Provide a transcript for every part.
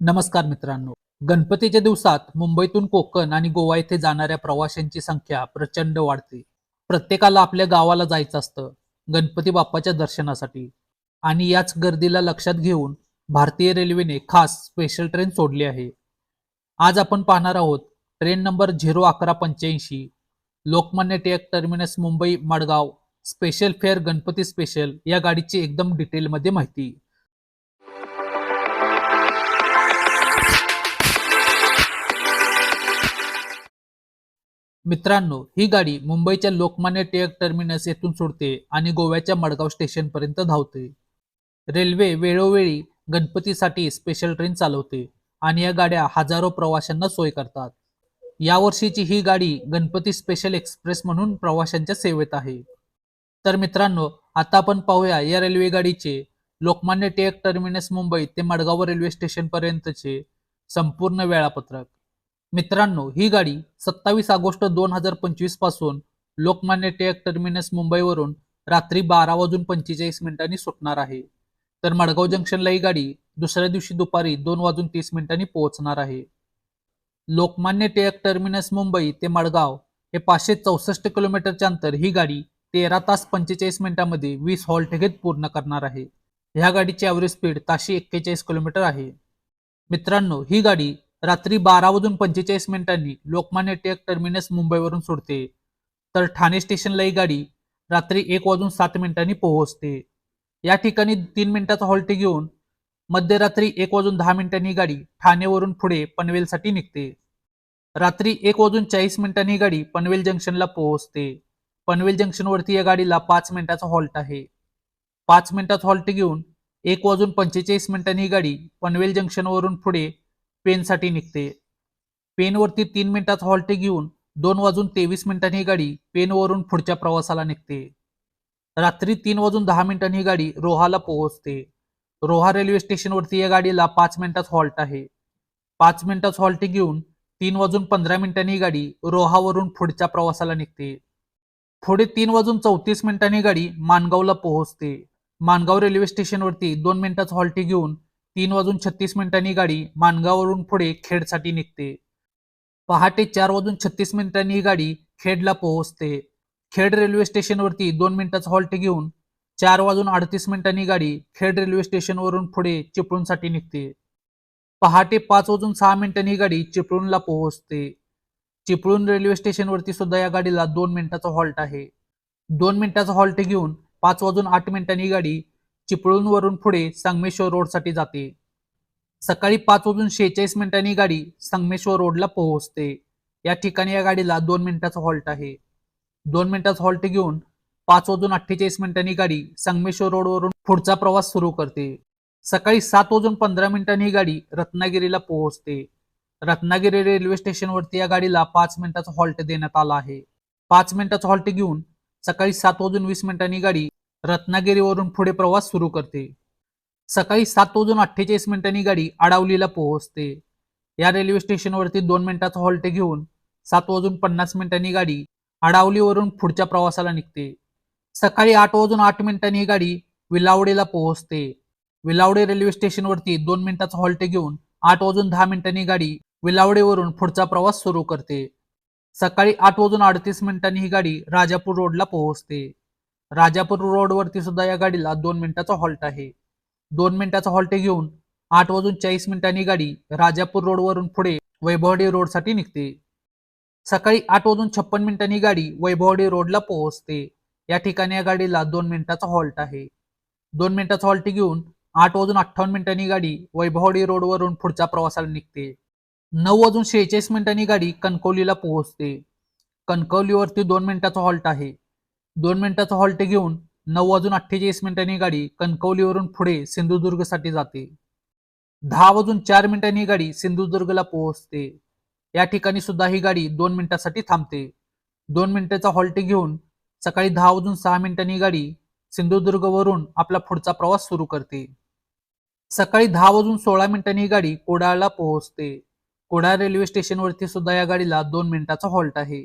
नमस्कार मित्रांनो. गणपतीच्या दिवसात मुंबईतून कोकण आणि गोवा येथे जाणाऱ्या प्रवाशांची संख्या प्रचंड वाढते. प्रत्येकाला आपल्या गावाला जायचं असतं गणपती बाप्पाच्या दर्शनासाठी. आणि याच गर्दीला लक्षात घेऊन भारतीय रेल्वेने खास स्पेशल ट्रेन सोडली आहे. आज आपण पाहणार आहोत ट्रेन नंबर झिरो अकरा पंच्याऐंशी Lokmanya Tilak terminus Mumbai Madgaon special fare Ganpati special या गाडीची एकदम डिटेलमध्ये माहिती. मित्रांनो ही गाडी मुंबईच्या लोकमान्य टिळक टर्मिनस येथून सुटते आणि गोव्याच्या मडगाव स्टेशन पर्यंत धावते. रेल्वे वेळोवेळी गणपतीसाठी स्पेशल ट्रेन चालवते आणि या गाड्या हजारो प्रवाशांना सोय करतात. यावर्षीची ही गाडी गणपती स्पेशल एक्सप्रेस म्हणून प्रवाशांच्या सेवेत आहे. तर मित्रांनो आता आपण पाहूया या रेल्वे गाडीचे लोकमान्य टिळक टर्मिनस मुंबई ते मडगाव रेल्वे स्टेशन पर्यंतचे संपूर्ण वेळापत्रक. मित्रांनो ही गाडी सत्तावीस ऑगस्ट दोन हजार पंचवीसपासून लोकमान्य टिळक टर्मिनस मुंबईवरून रात्री बारा वाजून पंचेचाळीस मिनिटांनी सुटणार आहे. तर मडगाव जंक्शनला ही गाडी दुसऱ्या दिवशी दुपारी दोन वाजून तीस मिनिटांनी पोहोचणार आहे. लोकमान्य टिळक टर्मिनस मुंबई ते मडगाव हे पाचशे चौसष्ट किलोमीटरच्या अंतर ही गाडी तेरा तास पंचेचाळीस मिनिटांमध्ये वीस हॉल्ट घेत पूर्ण करणार आहे. ह्या गाडीची ॲव्हरेज स्पीड ताशे एक्केचाळीस किलोमीटर आहे. मित्रांनो ही गाडी रात्री बारा वाजून पंचेचाळीस मिनिटांनी लोकमान्य टिळक टर्मिनस मुंबईवरून सुटते तर ठाणे स्टेशनला ही गाडी रात्री एक वाजून सात मिनिटांनी पोहोचते. या ठिकाणी तीन मिनिटाचा हॉल्ट घेऊन मध्यरात्री एक वाजून दहा मिनिटांनी ही गाडी ठाणेवरून पुढे पनवेलसाठी निघते. रात्री एक वाजून चाळीस मिनिटांनी ही गाडी पनवेल जंक्शनला पोहोचते. पनवेल जंक्शनवरती या गाडीला पाच मिनिटाचा हॉल्ट आहे. पाच मिनिटाचा हॉल्ट घेऊन एक वाजून पंचेचाळीस मिनिटांनी ही गाडी पनवेल जंक्शनवरून पुढे पेनसाठी निघते. पेनवरती तीन मिनिटात हॉल्ट घेऊन दोन वाजून तेवीस मिनिटांनी ही गाडी पेनवरून पुढच्या प्रवासाला निघते. रात्री तीन वाजून दहा मिनिटांनी ही गाडी रोहाला पोहोचते. रोहा रेल्वे स्टेशनवरती या गाडीला पाच मिनिटात हॉल्ट आहे. पाच मिनिटात हॉल्ट घेऊन तीन वाजून पंधरा मिनिटांनी ही गाडी रोहावरून पुढच्या प्रवासाला निघते. पुढे तीन वाजून चौतीस मिनिटांनी गाडी माणगावला पोहोचते. माणगाव रेल्वे स्टेशनवरती दोन मिनिटात हॉल्ट घेऊन तीन वाजून छत्तीस मिनिटांनी गाडी माणगावरून पुढे खेडसाठी निघते. पहाटे चार वाजून छत्तीस मिनिटांनी ही गाडी खेडला पोहोचते. खेड रेल्वे स्टेशनवरती दोन मिनिटाचा हॉल्ट घेऊन चार वाजून अडतीस मिनिटांनी गाडी खेड रेल्वे स्टेशनवरून पुढे चिपळूणसाठी निघते. पहाटे पाच वाजून सहा मिनिटांनी ही गाडी चिपळूणला पोहोचते. चिपळूण रेल्वे स्टेशनवरती सुद्धा या गाडीला दोन मिनिटाचा हॉल्ट आहे. दोन मिनिटाचा हॉल्ट घेऊन पाच वाजून आठ मिनिटांनी ही गाडी चिपळूणवरून पुढे संगमेश्वर रोडसाठी जाते. सकाळी पाच वाजून शेहेचाळीस मिनिटांनी गाडी संगमेश्वर रोडला पोहोचते. या ठिकाणी या गाडीला दोन मिनिटाचा हॉल्ट आहे. दोन मिनिटाचा हॉल्ट घेऊन पाच वाजून अठ्ठेचाळीस मिनिटांनी गाडी संगमेश्वर रोडवरून पुढचा प्रवास सुरू करते. सकाळी सात वाजून पंधरा मिनिटांनी ही गाडी रत्नागिरीला पोहोचते. रत्नागिरी रेल्वे स्टेशनवरती या गाडीला पाच मिनिटाचा हॉल्ट देण्यात आला आहे. पाच मिनिटाचा हॉल्ट घेऊन सकाळी सात वाजून वीस मिनिटांनी गाडी रत्नागिरीवरून पुढे प्रवास सुरू करते. सकाळी सात वाजून अठ्ठेचाळीस मिनिटांनी गाडी आडावलीला पोहोचते. या रेल्वे स्टेशनवरती दोन मिनिटाचा हॉल्ट घेऊन सात वाजून पन्नास मिनिटांनी गाडी आडावलीवरून पुढच्या प्रवासाला निघते. सकाळी आठ वाजून आठ मिनिटांनी ही गाडी विलावडेला पोहोचते. विलावडे रेल्वे स्टेशनवरती दोन मिनिटाचा हॉल्ट घेऊन आठ वाजून दहा मिनिटांनी गाडी विलावडेवरून पुढचा प्रवास सुरू करते. सकाळी आठ वाजून अडतीस मिनिटांनी ही गाडी राजापूर रोडला पोहोचते. राजापूर रोडवरती सुद्धा या गाडीला दोन मिनिटाचा हॉल्ट आहे. दोन मिनिटाचा हॉल्ट घेऊन आठ वाजून चाळीस मिनिटांनी गाडी राजापूर रोडवरून पुढे वैभवडी रोडसाठी निघते. सकाळी आठ वाजून छप्पन मिनिटांनी गाडी वैभवडी रोडला पोहोचते. या ठिकाणी या गाडीला दोन मिनिटाचा हॉल्ट आहे. दोन मिनिटाचा हॉल्ट घेऊन आठ वाजून अठ्ठावन्न मिनिटांनी गाडी वैभवडी रोडवरून पुढच्या प्रवासाला निघते. नऊ वाजून शेहेचाळीस मिनिटांनी गाडी कणकवलीला पोहोचते. कणकवलीवरती दोन मिनिटाचा हॉल्ट आहे. दोन मिनिटाचा हॉल्ट घेऊन नऊ वाजून अठ्ठेचाळीस मिनिटांनी गाडी कणकवलीवरून पुढे सिंधुदुर्गसाठी जाते. दहा वाजून चार मिनिटांनी ही गाडी सिंधुदुर्गला पोहोचते. या ठिकाणी सुद्धा ही गाडी दोन मिनिटासाठी थांबते. दोन मिनिटाचा हॉल्ट घेऊन सकाळी दहा वाजून सहा मिनिटांनी गाडी सिंधुदुर्गवरून आपला पुढचा प्रवास सुरू करते. सकाळी दहा वाजून सोळा मिनिटांनी ही गाडी कोडाळला पोहोचते. कोडाळ रेल्वे स्टेशनवरती सुद्धा या गाडीला दोन मिनिटाचा हॉल्ट आहे.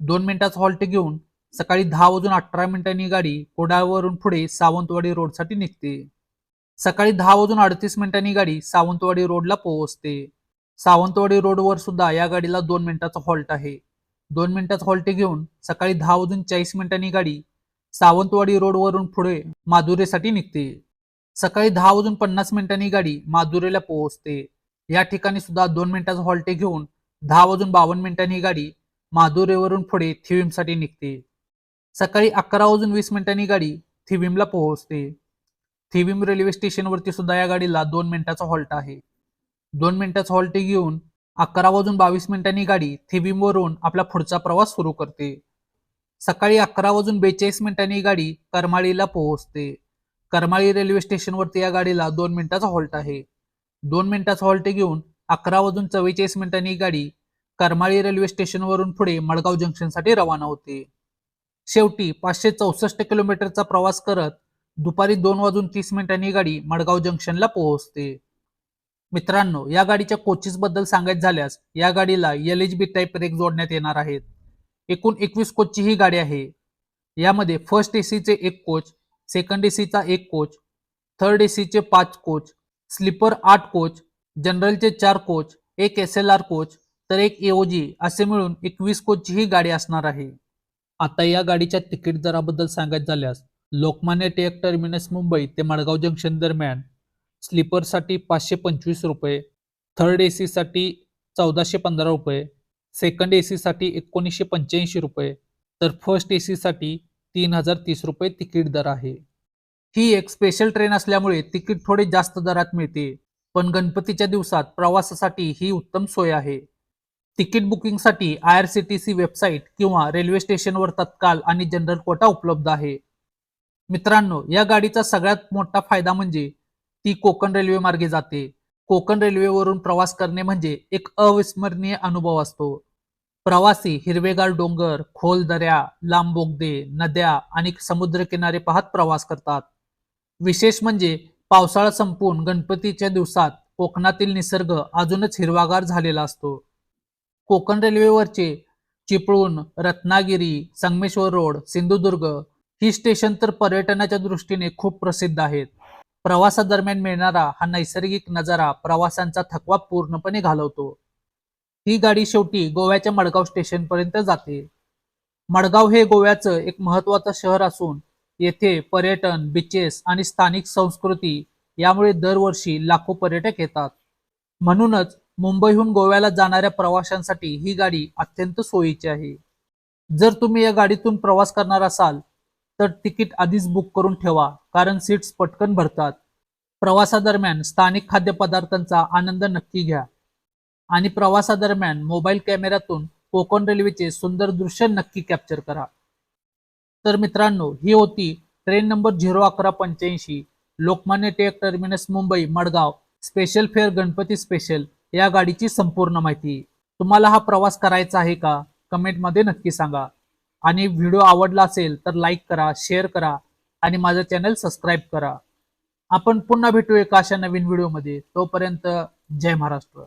दोन मिनिटाचा हॉल्ट घेऊन सकाळी दहा वाजून अठरा मिनिटांनी गाडी कोडाळवरून पुढे सावंतवाडी रोडसाठी निघते. सकाळी दहा वाजून अडतीस मिनिटांनी गाडी सावंतवाडी रोडला पोहोचते. सावंतवाडी रोडवर सुद्धा या गाडीला दोन मिनिटाचा हॉल्ट आहे. दोन मिनिटाचा हॉल्ट घेऊन सकाळी दहा वाजून चाळीस मिनिटांनी गाडी सावंतवाडी रोडवरून पुढे माधुरेसाठी निघते. सकाळी दहा वाजून पन्नास मिनिटांनी गाडी माधुरेला पोहोचते. या ठिकाणी सुद्धा दोन मिनिटाचा हॉल्ट घेऊन दहा वाजून बावन्न मिनिटांनी गाडी माधुरेवरून पुढे थिविमसाठी निघते. सकाळी अकरा वाजून वीस मिनिटांनी गाडी थिविमला पोहोचते. थिविम रेल्वे स्टेशनवरती सुद्धा या गाडीला दोन मिनिटाचा हॉल्ट आहे. दोन मिनिटाचा हॉल्ट घेऊन अकरा वाजून बावीस मिनिटांनी गाडी थिविमवरून आपला पुढचा प्रवास सुरू करते. सकाळी अकरा वाजून बेचाळीस मिनिटांनी गाडी करमाळीला पोहोचते. करमाळी रेल्वे स्टेशनवरती या गाडीला दोन मिनिटाचा हॉल्ट आहे. दोन मिनिटाचा हॉल्ट घेऊन अकरा वाजून चव्वेचाळीस मिनिटांनी गाडी करमाळी रेल्वे स्टेशनवरून पुढे मडगाव जंक्शनसाठी रवाना होते. शेवटी पाचशे चौसष्ट किलोमीटरचा प्रवास करत दुपारी दोन वाजून तीस मिनिटांनी गाडी मडगाव जंक्शनला पोहोचते. मित्रांनो या गाडीच्या कोचेस बद्दल सांगायचं झाल्यास या गाडीला L H B type brake जोडण्यात येणार आहेत. एकूण एकवीस कोचची ही गाडी आहे. यामध्ये फर्स्ट एसीचे एक कोच सेकंड एसीचा एक कोच थर्ड एसीचे पाच कोच स्लीपर आठ कोच जनरलचे चार कोच एक एस एल आर कोच तर एक एओजी असे मिळून एकवीस कोचची ही गाडी असणार आहे. आता या गाडीच्या तिकीट दराबद्दल सांगायचं झाल्यास लोकमान्य टिळक टर्मिनस मुंबई ते मडगाव जंक्शन दरम्यान स्लीपरसाठी पाचशे पंचवीस रुपये थर्ड ए सीसाठी चौदाशे पंधरा रुपये सेकंड ए सीसाठी एकोणीसशे पंच्याऐंशी रुपये तर फर्स्ट ए सीसाठी तीन हजार तीस रुपये तिकीट दर आहे. ही एक स्पेशल ट्रेन असल्यामुळे तिकीट थोडे जास्त दरात मिळते पण गणपतीच्या दिवसात प्रवासासाठी ही उत्तम सोय आहे. तिकीट बुकिंगसाठी I R C T C website किंवा रेल्वे स्टेशनवर तत्काल आणि जनरल कोटा उपलब्ध आहे. मित्रांनो या गाडीचा सगळ्यात मोठा फायदा म्हणजे ती कोकण रेल्वे मार्गे जाते. कोकण रेल्वेवरून प्रवास करणे म्हणजे एक अविस्मरणीय अनुभव असतो. प्रवासी हिरवेगार डोंगर खोल दऱ्या लांब बोगदे नद्या आणि समुद्रकिनारे पाहत प्रवास करतात. विशेष म्हणजे पावसाळा संपून गणपतीच्या दिवसात कोकणातील निसर्ग अजूनच हिरवागार झालेला असतो. कोकण रेल्वेवरचे चिपळूण रत्नागिरी संगमेश्वर रोड सिंधुदुर्ग ही स्टेशन तर पर्यटनाच्या दृष्टीने खूप प्रसिद्ध आहेत. प्रवासादरम्यान मिळणारा हा नैसर्गिक नजारा प्रवाशांचा थकवा पूर्णपणे घालवतो. ही गाडी शेवटी गोव्याच्या मडगाव स्टेशनपर्यंत जाते. मडगाव हे गोव्याचं एक महत्वाचं शहर असून येथे पर्यटन बीचेस आणि स्थानिक संस्कृती यामुळे दरवर्षी लाखो पर्यटक येतात. म्हणूनच मुंबईहून गोव्याला जाणाऱ्या प्रवाशांसाठी ही गाडी अत्यंत सोयीची आहे. जर तुम्ही या गाडीतून प्रवास करणार असाल तर तिकीट आधीच बुक करून ठेवा कारण सीट्स पटकन भरतात. प्रवासादरम्यान स्थानिक खाद्यपदार्थांचा आनंद नक्की घ्या. आणि प्रवासादरम्यान मोबाईल कॅमेऱ्यातून कोकण रेल्वेचे सुंदर दृश्य नक्की कॅप्चर करा. तर मित्रांनो ही होती ट्रेन नंबर झिरो अकरा पंच्याऐंशी Lokmanya Tilak terminus Mumbai Madgaon special fare Ganpati special. या गाडीची संपूर्ण माहिती. तुम्हाला हा प्रवास करायचा आहे का? कमेंटमध्ये नक्की सांगा. आणि व्हिडिओ आवडला असेल तर लाईक करा शेअर करा आणि माझं चॅनल सबस्क्राईब करा. आपण पुन्हा भेटू एका अशा नवीन व्हिडिओमध्ये तोपर्यंत जय महाराष्ट्र.